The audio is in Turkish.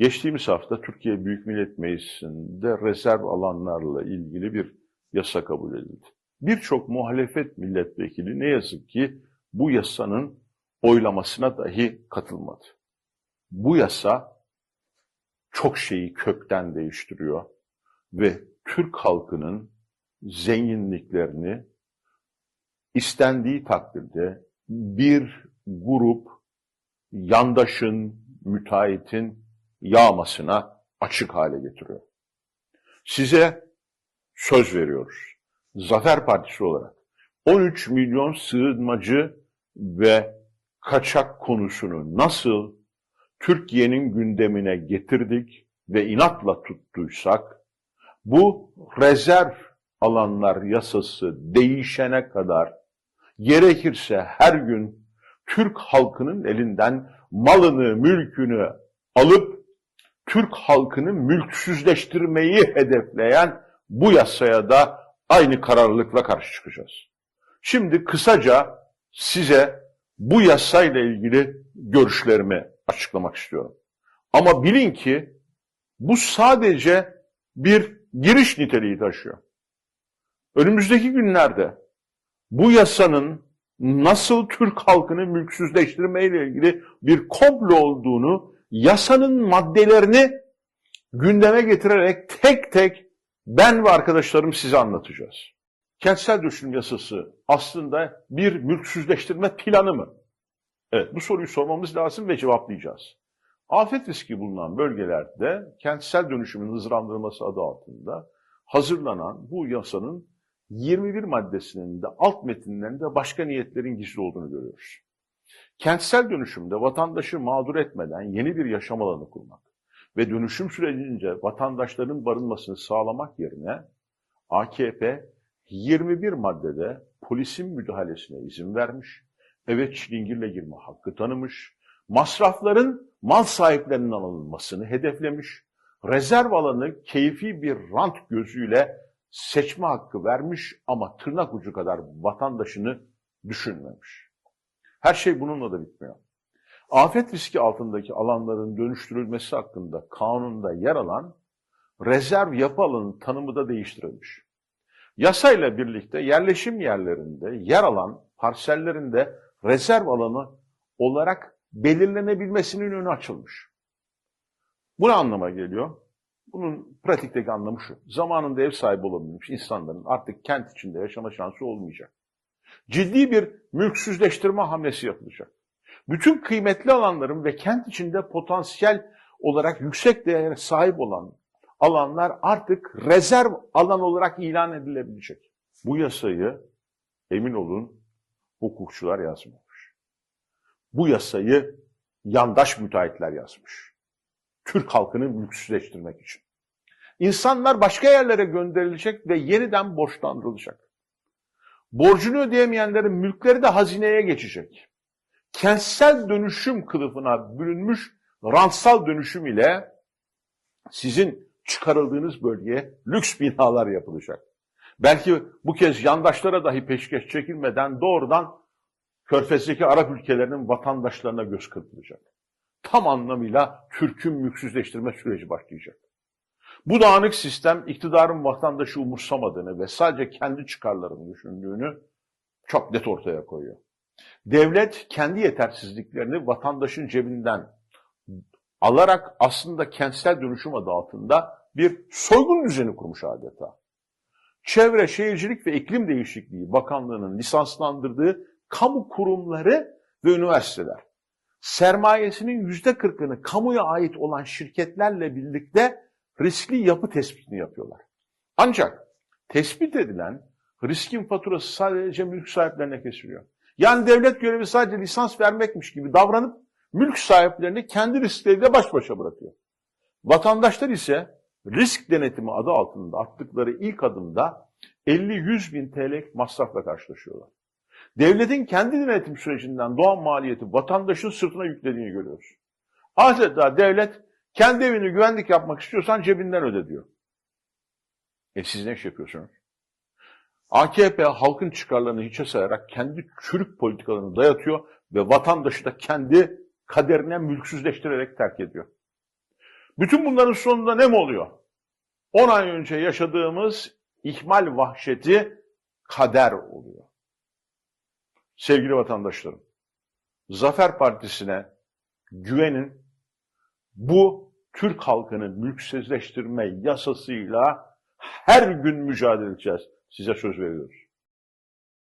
Geçtiğimiz hafta Türkiye Büyük Millet Meclisi'nde rezerv alanlarla ilgili bir yasa kabul edildi. Birçok muhalefet milletvekili ne yazık ki bu yasanın oylamasına dahi katılmadı. Bu yasa çok şeyi kökten değiştiriyor ve Türk halkının zenginliklerini istendiği takdirde bir grup yandaşın, müteahhitin yağmasına açık hale getiriyor. Size söz veriyoruz. Zafer Partisi olarak 13 milyon sığınmacı ve kaçak konusunu nasıl Türkiye'nin gündemine getirdik ve inatla tuttuysak, bu rezerv alanlar yasası değişene kadar gerekirse her gün Türk halkının elinden malını, mülkünü alıp Türk halkını mülksüzleştirmeyi hedefleyen bu yasaya da aynı kararlılıkla karşı çıkacağız. Şimdi kısaca size bu yasayla ilgili görüşlerimi açıklamak istiyorum. Ama bilin ki bu sadece bir giriş niteliği taşıyor. Önümüzdeki günlerde bu yasanın nasıl Türk halkını mülksüzleştirmeyle ilgili bir komplo olduğunu, yasanın maddelerini gündeme getirerek tek tek ben ve arkadaşlarım size anlatacağız. Kentsel dönüşüm yasası aslında bir mülksüzleştirme planı mı? Evet, bu soruyu sormamız lazım ve cevaplayacağız. Afet riski bulunan bölgelerde kentsel dönüşümün hızlandırılması adı altında hazırlanan bu yasanın 21 maddesinin de alt metinlerinde başka niyetlerin gizli olduğunu görüyoruz. Kentsel dönüşümde vatandaşı mağdur etmeden yeni bir yaşam alanı kurmak ve dönüşüm sürecince vatandaşların barınmasını sağlamak yerine AKP 21 maddede polisin müdahalesine izin vermiş, eve çilingirle girme hakkı tanımış, masrafların mal sahiplerinin alınmasını hedeflemiş, rezerv alanı keyfi bir rant gözüyle seçme hakkı vermiş ama tırnak ucu kadar vatandaşını düşünmemiş. Her şey bununla da bitmiyor. Afet riski altındaki alanların dönüştürülmesi hakkında kanunda yer alan rezerv yapı alanı tanımı da değiştirilmiş. Yasayla birlikte yerleşim yerlerinde yer alan parsellerinde rezerv alanı olarak belirlenebilmesinin önü açılmış. Bu ne anlama geliyor? Bunun pratikteki anlamı şu. Zamanında ev sahibi olabilmiş insanların artık kent içinde yaşama şansı olmayacak. Ciddi bir mülksüzleştirme hamlesi yapılacak. Bütün kıymetli alanların ve kent içinde potansiyel olarak yüksek değere sahip olan alanlar artık rezerv alan olarak ilan edilebilecek. Bu yasayı emin olun hukukçular yazmamış. Bu yasayı yandaş müteahhitler yazmış. Türk halkını mülksüzleştirmek için. İnsanlar başka yerlere gönderilecek ve yeniden borçlandırılacak. Borcunu ödeyemeyenlerin mülkleri de hazineye geçecek. Kentsel dönüşüm kılıfına bürünmüş rantsal dönüşüm ile sizin çıkarıldığınız bölgeye lüks binalar yapılacak. Belki bu kez yandaşlara dahi peşkeş çekilmeden doğrudan Körfez'deki Arap ülkelerinin vatandaşlarına göz kırpılacak. Tam anlamıyla Türk'ün mülksüzleştirme süreci başlayacak. Bu dağınık sistem iktidarın vatandaşı umursamadığını ve sadece kendi çıkarlarını düşündüğünü çok net ortaya koyuyor. Devlet kendi yetersizliklerini vatandaşın cebinden alarak aslında kentsel dönüşüm adı altında bir soygun düzeni kurmuş adeta. Çevre, Şehircilik ve İklim Değişikliği Bakanlığı'nın lisanslandırdığı kamu kurumları ve üniversiteler sermayesinin yüzde kırkını kamuya ait olan şirketlerle birlikte riskli yapı tespitini yapıyorlar. Ancak tespit edilen riskin faturası sadece mülk sahiplerine kesiliyor. Yani devlet görevi sadece lisans vermekmiş gibi davranıp mülk sahiplerini kendi riskleriyle baş başa bırakıyor. Vatandaşlar ise risk denetimi adı altında attıkları ilk adımda 50-100 bin TL masrafla karşılaşıyorlar. Devletin kendi denetim sürecinden doğan maliyeti vatandaşın sırtına yüklediğini görüyoruz. Adeta devlet kendi evini güvenlik yapmak istiyorsan cebinden öde diyor. E siz ne iş yapıyorsunuz? AKP halkın çıkarlarını hiçe sayarak kendi çürük politikalarını dayatıyor ve vatandaşı da kendi kaderine mülksüzleştirerek terk ediyor. Bütün bunların sonunda ne mi oluyor? 10 ay önce yaşadığımız ihmal vahşeti kader oluyor. Sevgili vatandaşlarım, Zafer Partisi'ne güvenin. Bu Türk halkını mülksüzleştirme yasasıyla her gün mücadele edeceğiz. Size söz veriyoruz.